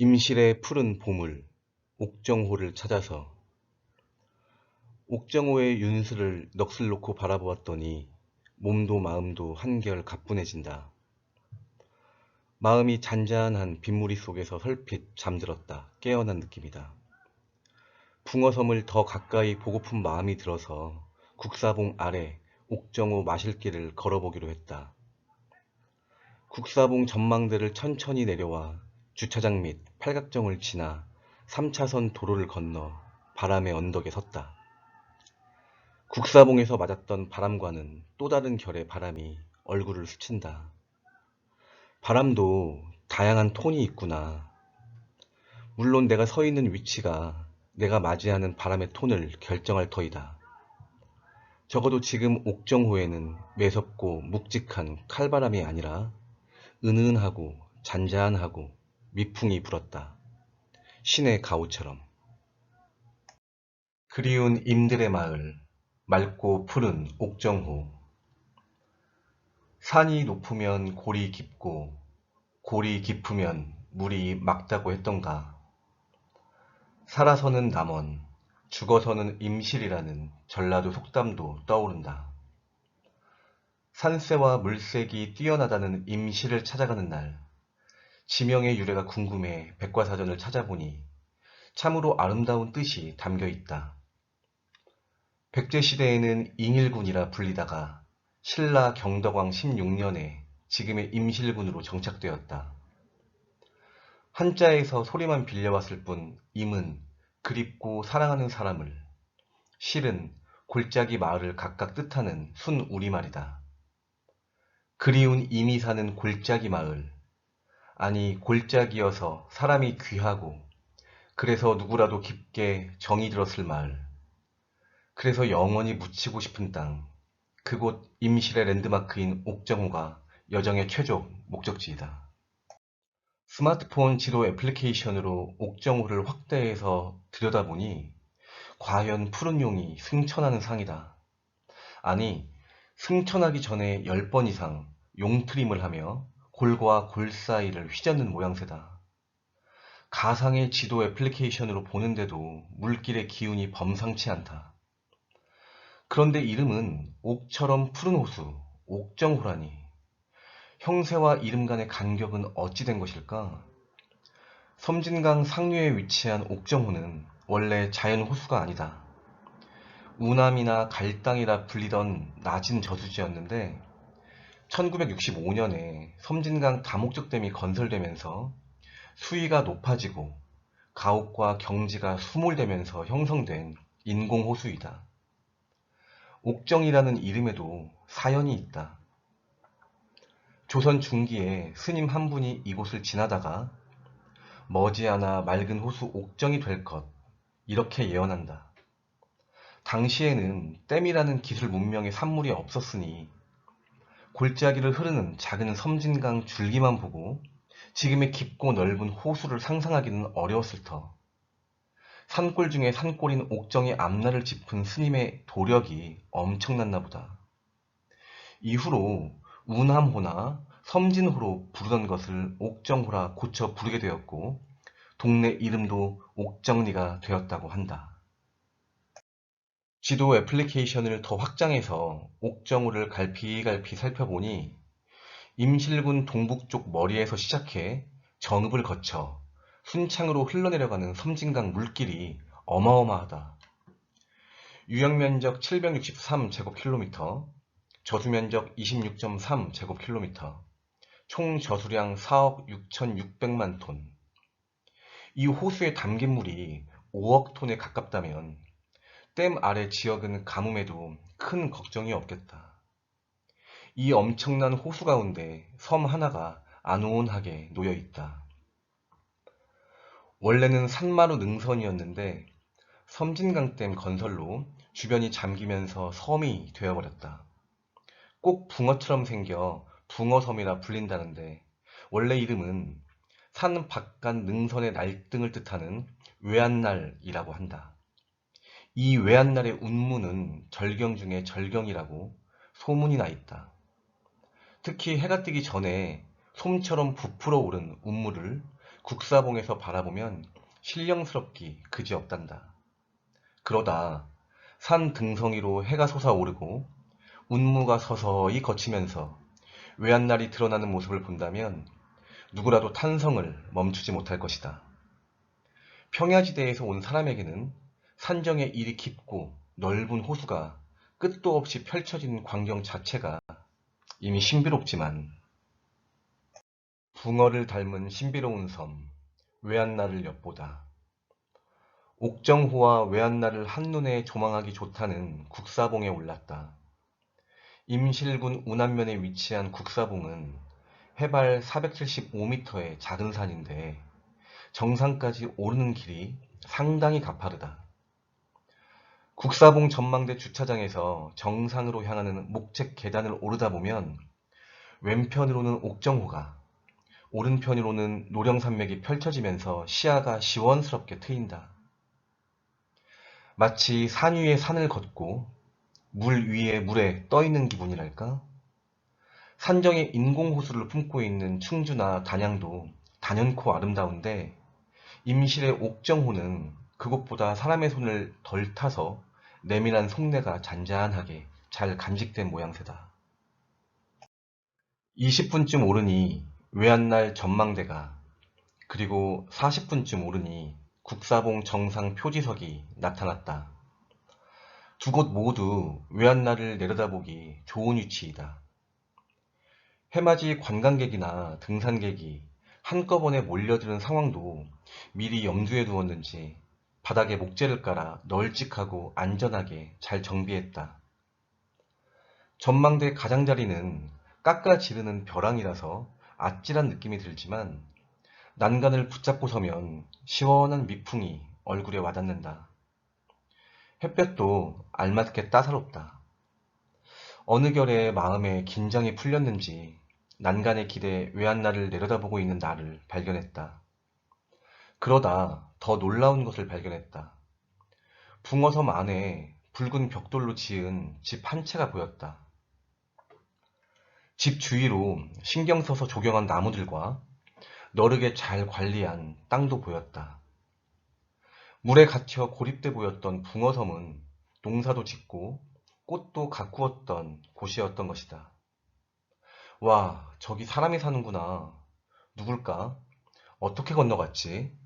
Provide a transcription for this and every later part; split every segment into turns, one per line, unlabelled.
임실의 푸른 보물 옥정호를 찾아서 옥정호의 윤수를 넋을 놓고 바라보았더니 몸도 마음도 한결 가뿐해진다. 마음이 잔잔한 빗무리 속에서 설핏 잠들었다. 깨어난 느낌이다. 붕어섬을 더 가까이 보고픈 마음이 들어서 국사봉 아래 옥정호 마실길을 걸어보기로 했다. 국사봉 전망대를 천천히 내려와 주차장 및 팔각정을 지나 3차선 도로를 건너 바람의 언덕에 섰다. 국사봉에서 맞았던 바람과는 또 다른 결의 바람이 얼굴을 스친다. 바람도 다양한 톤이 있구나. 물론 내가 서 있는 위치가 내가 맞이하는 바람의 톤을 결정할 터이다. 적어도 지금 옥정호에는 매섭고 묵직한 칼바람이 아니라 은은하고 잔잔하고 미풍이 불었다. 신의 가호처럼. 그리운 임들의 마을, 맑고 푸른 옥정호. 산이 높으면 골이 깊고 골이 깊으면 물이 맑다고 했던가. 살아서는 남원, 죽어서는 임실이라는 전라도 속담도 떠오른다. 산세와 물색이 뛰어나다는 임실을 찾아가는 날, 지명의 유래가 궁금해 백과사전을 찾아보니 참으로 아름다운 뜻이 담겨 있다. 백제 시대에는 잉일군이라 불리다가 신라 경덕왕 16년에 지금의 임실군으로 정착되었다. 한자에서 소리만 빌려왔을 뿐 임은 그립고 사랑하는 사람을, 실은 골짜기 마을을 각각 뜻하는 순 우리말이다. 그리운 임이 사는 골짜기 마을, 아니 골짜기여서 사람이 귀하고 그래서 누구라도 깊게 정이 들었을 마을 그래서 영원히 묻히고 싶은 땅 그곳 임실의 랜드마크인 옥정호가 여정의 최종 목적지이다. 스마트폰 지도 애플리케이션으로 옥정호를 확대해서 들여다보니 과연 푸른 용이 승천하는 상이다. 아니 승천하기 전에 10번 이상 용 트림을 하며 골과 골 사이를 휘젓는 모양새다. 가상의 지도 애플리케이션으로 보는데도 물길의 기운이 범상치 않다. 그런데 이름은 옥처럼 푸른 호수, 옥정호라니. 형세와 이름 간의 간격은 어찌 된 것일까? 섬진강 상류에 위치한 옥정호는 원래 자연 호수가 아니다. 우남이나 갈당이라 불리던 낮은 저수지였는데 1965년에 섬진강 다목적댐이 건설되면서 수위가 높아지고 가옥과 경지가 수몰되면서 형성된 인공호수이다. 옥정이라는 이름에도 사연이 있다. 조선 중기에 스님 한 분이 이곳을 지나다가 머지않아 맑은 호수 옥정이 될 것, 이렇게 예언한다. 당시에는 댐이라는 기술 문명의 산물이 없었으니 골짜기를 흐르는 작은 섬진강 줄기만 보고 지금의 깊고 넓은 호수를 상상하기는 어려웠을 터. 산골 중에 산골인 옥정의 앞날을 짚은 스님의 도력이 엄청났나 보다. 이후로 운함호나 섬진호로 부르던 것을 옥정호라 고쳐 부르게 되었고 동네 이름도 옥정리가 되었다고 한다. 지도 애플리케이션을 더 확장해서 옥정호를 갈피갈피 살펴보니 임실군 동북쪽 머리에서 시작해 정읍을 거쳐 순창으로 흘러내려가는 섬진강 물길이 어마어마하다. 유역면적 763제곱킬로미터, 저수면적 26.3제곱킬로미터, 총 저수량 4억 6,600만 톤. 이 호수에 담긴 물이 5억 톤에 가깝다면 댐 아래 지역은 가뭄에도 큰 걱정이 없겠다. 이 엄청난 호수 가운데 섬 하나가 안온하게 놓여 있다. 원래는 산마루 능선이었는데 섬진강댐 건설로 주변이 잠기면서 섬이 되어버렸다. 꼭 붕어처럼 생겨 붕어섬이라 불린다는데 원래 이름은 산 바깥 능선의 날등을 뜻하는 외안날이라고 한다. 이 외한날의 운무는 절경 중에 절경이라고 소문이 나 있다. 특히 해가 뜨기 전에 솜처럼 부풀어 오른 운무를 국사봉에서 바라보면 신령스럽기 그지없단다. 그러다 산 등성이로 해가 솟아오르고 운무가 서서히 거치면서 외한날이 드러나는 모습을 본다면 누구라도 탄성을 멈추지 못할 것이다. 평야지대에서 온 사람에게는 산정의 일이 깊고 넓은 호수가 끝도 없이 펼쳐진 광경 자체가 이미 신비롭지만 붕어를 닮은 신비로운 섬 외한날을 엿보다 옥정호와 외한날을 한눈에 조망하기 좋다는 국사봉에 올랐다. 임실군 운안면에 위치한 국사봉은 해발 475m의 작은 산인데 정상까지 오르는 길이 상당히 가파르다. 국사봉 전망대 주차장에서 정상으로 향하는 목책 계단을 오르다 보면 왼편으로는 옥정호가 오른편으로는 노령산맥이 펼쳐지면서 시야가 시원스럽게 트인다. 마치 산 위에 산을 걷고 물 위에 물에 떠 있는 기분이랄까? 산정에 인공호수를 품고 있는 충주나 단양도 단연코 아름다운데 임실의 옥정호는 그곳보다 사람의 손을 덜 타서 내밀한 속내가 잔잔하게 잘 간직된 모양새다. 20분쯤 오르니 외한날 전망대가 그리고 40분쯤 오르니 국사봉 정상 표지석이 나타났다. 두 곳 모두 외한날을 내려다보기 좋은 위치이다. 해맞이 관광객이나 등산객이 한꺼번에 몰려드는 상황도 미리 염두에 두었는지 바닥에 목재를 깔아 널찍하고 안전하게 잘 정비했다. 전망대 가장자리는 깎아 지르는 벼랑이라서 아찔한 느낌이 들지만 난간을 붙잡고 서면 시원한 미풍이 얼굴에 와닿는다. 햇볕도 알맞게 따사롭다. 어느 결에 마음에 긴장이 풀렸는지 난간에 기대 외한날을 내려다보고 있는 나를 발견했다. 그러다 더 놀라운 것을 발견했다. 붕어섬 안에 붉은 벽돌로 지은 집 한 채가 보였다. 집 주위로 신경 써서 조경한 나무들과 너르게 잘 관리한 땅도 보였다. 물에 갇혀 고립돼 보였던 붕어섬은 농사도 짓고 꽃도 가꾸었던 곳이었던 것이다. 와, 저기 사람이 사는구나. 누굴까? 어떻게 건너갔지?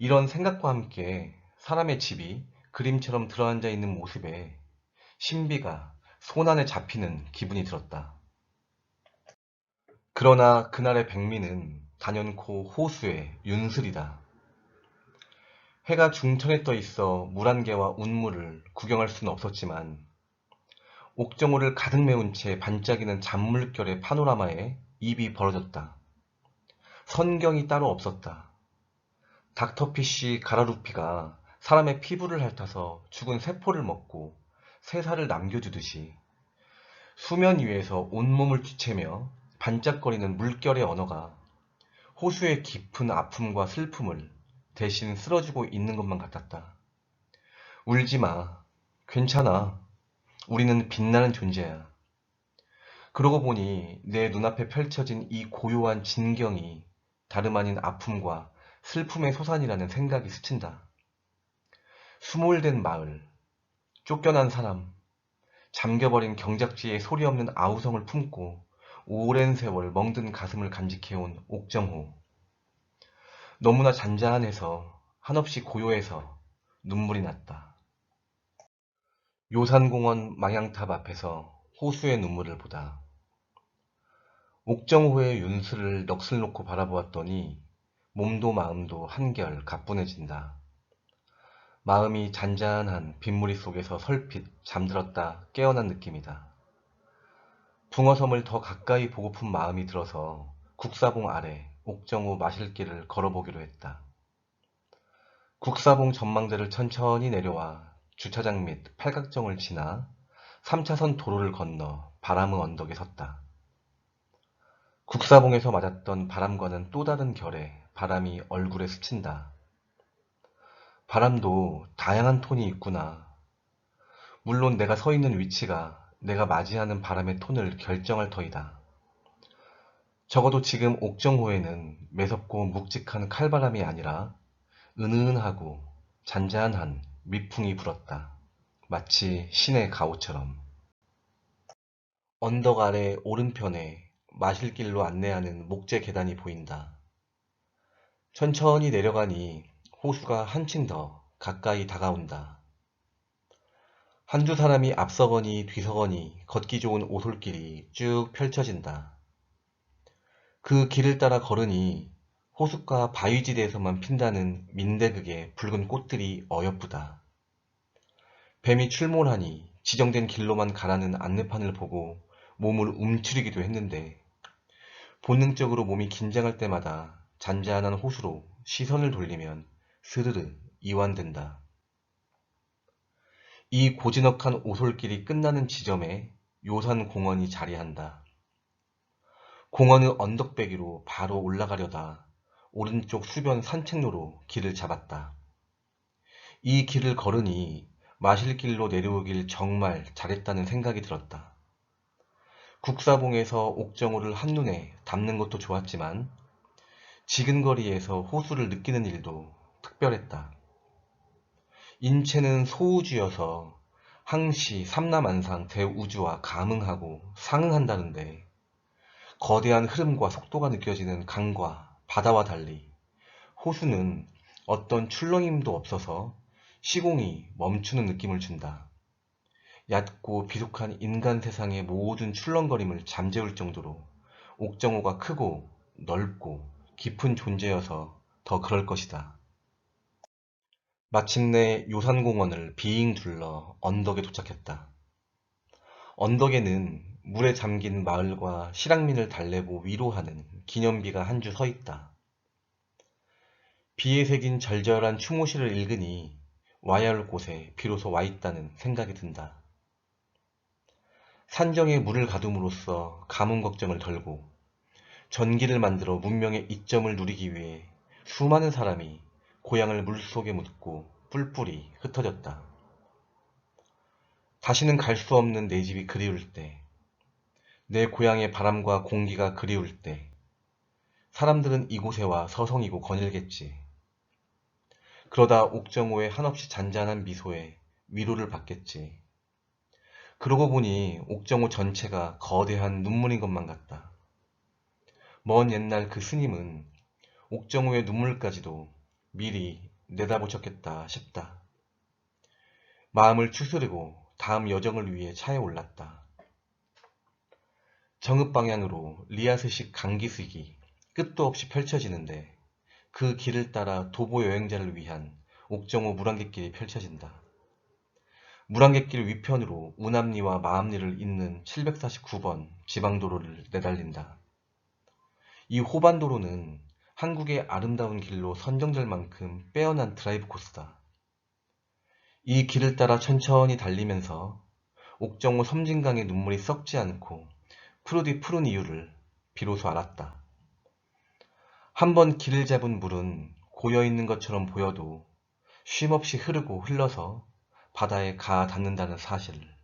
이런 생각과 함께 사람의 집이 그림처럼 들어앉아 있는 모습에 신비가 손안에 잡히는 기분이 들었다. 그러나 그날의 백미는 단연코 호수의 윤슬이다. 해가 중천에 떠 있어 물안개와 운물을 구경할 수는 없었지만 옥정호를 가득 메운 채 반짝이는 잔물결의 파노라마에 입이 벌어졌다. 선경이 따로 없었다. 닥터피쉬 가라루피가 사람의 피부를 핥아서 죽은 세포를 먹고 새살을 남겨주듯이 수면 위에서 온몸을 뒤채며 반짝거리는 물결의 언어가 호수의 깊은 아픔과 슬픔을 대신 쓸어주고 있는 것만 같았다. 울지 마. 괜찮아. 우리는 빛나는 존재야. 그러고 보니 내 눈앞에 펼쳐진 이 고요한 진경이 다름 아닌 아픔과 슬픔의 소산이라는 생각이 스친다. 수몰된 마을, 쫓겨난 사람, 잠겨버린 경작지의 소리 없는 아우성을 품고 오랜 세월 멍든 가슴을 간직해온 옥정호. 너무나 잔잔해서 한없이 고요해서 눈물이 났다. 요산공원 망향탑 앞에서 호수의 눈물을 보다. 옥정호의 윤수를 넋을 놓고 바라보았더니 몸도 마음도 한결 가뿐해진다. 마음이 잔잔한 빗무리 속에서 설핏 잠들었다 깨어난 느낌이다. 붕어섬을 더 가까이 보고픈 마음이 들어서 국사봉 아래 옥정호 마실길을 걸어보기로 했다. 국사봉 전망대를 천천히 내려와 주차장 및 팔각정을 지나 3차선 도로를 건너 바람의 언덕에 섰다. 국사봉에서 맞았던 바람과는 또 다른 결의 바람이 얼굴에 스친다. 바람도 다양한 톤이 있구나. 물론 내가 서 있는 위치가 내가 맞이하는 바람의 톤을 결정할 터이다. 적어도 지금 옥정호에는 매섭고 묵직한 칼바람이 아니라 은은하고 잔잔한 미풍이 불었다. 마치 신의 가호처럼. 언덕 아래 오른편에 마실 길로 안내하는 목재 계단이 보인다. 천천히 내려가니 호수가 한층 더 가까이 다가온다. 한두 사람이 앞서거니 뒤서거니 걷기 좋은 오솔길이 쭉 펼쳐진다. 그 길을 따라 걸으니 호숫가 바위지대에서만 핀다는 민대극의 붉은 꽃들이 어여쁘다. 뱀이 출몰하니 지정된 길로만 가라는 안내판을 보고 몸을 움츠리기도 했는데 본능적으로 몸이 긴장할 때마다 잔잔한 호수로 시선을 돌리면 스르르 이완된다. 이 고즈넉한 오솔길이 끝나는 지점에 요산공원이 자리한다. 공원의 언덕배기로 바로 올라가려다 오른쪽 수변 산책로로 길을 잡았다. 이 길을 걸으니 마실 길로 내려오길 정말 잘했다는 생각이 들었다. 국사봉에서 옥정호를 한눈에 담는 것도 좋았지만 지근거리에서 호수를 느끼는 일도 특별했다. 인체는 소우주여서 항시 삼라만상 대우주와 감응하고 상응한다는데 거대한 흐름과 속도가 느껴지는 강과 바다와 달리 호수는 어떤 출렁임도 없어서 시공이 멈추는 느낌을 준다. 얕고 비속한 인간 세상의 모든 출렁거림을 잠재울 정도로 옥정호가 크고 넓고 깊은 존재여서 더 그럴 것이다. 마침내 요산공원을 빙 둘러 언덕에 도착했다. 언덕에는 물에 잠긴 마을과 실향민을 달래고 위로하는 기념비가 한주서 있다. 비에 새긴 절절한 추모시를 읽으니 와야 할 곳에 비로소 와 있다는 생각이 든다. 산정에 물을 가둠으로써 가뭄 걱정을 덜고 전기를 만들어 문명의 이점을 누리기 위해 수많은 사람이 고향을 물속에 묻고 뿔뿔이 흩어졌다. 다시는 갈 수 없는 내 집이 그리울 때, 내 고향의 바람과 공기가 그리울 때, 사람들은 이곳에 와 서성이고 거닐겠지. 그러다 옥정호의 한없이 잔잔한 미소에 위로를 받겠지. 그러고 보니 옥정호 전체가 거대한 눈물인 것만 같다. 먼 옛날 그 스님은 옥정호의 눈물까지도 미리 내다보셨겠다 싶다. 마음을 추스르고 다음 여정을 위해 차에 올랐다. 정읍 방향으로 리아스식 강기슭이 끝도 없이 펼쳐지는데 그 길을 따라 도보 여행자를 위한 옥정호 물안갯길이 펼쳐진다. 물안갯길 위편으로 우남리와 마암리를 잇는 749번 지방도로를 내달린다. 이 호반도로는 한국의 아름다운 길로 선정될 만큼 빼어난 드라이브 코스다. 이 길을 따라 천천히 달리면서 옥정호 섬진강의 눈물이 썩지 않고 푸르디 푸른 이유를 비로소 알았다. 한 번 길을 잡은 물은 고여있는 것처럼 보여도 쉼없이 흐르고 흘러서 바다에 가 닿는다는 사실을.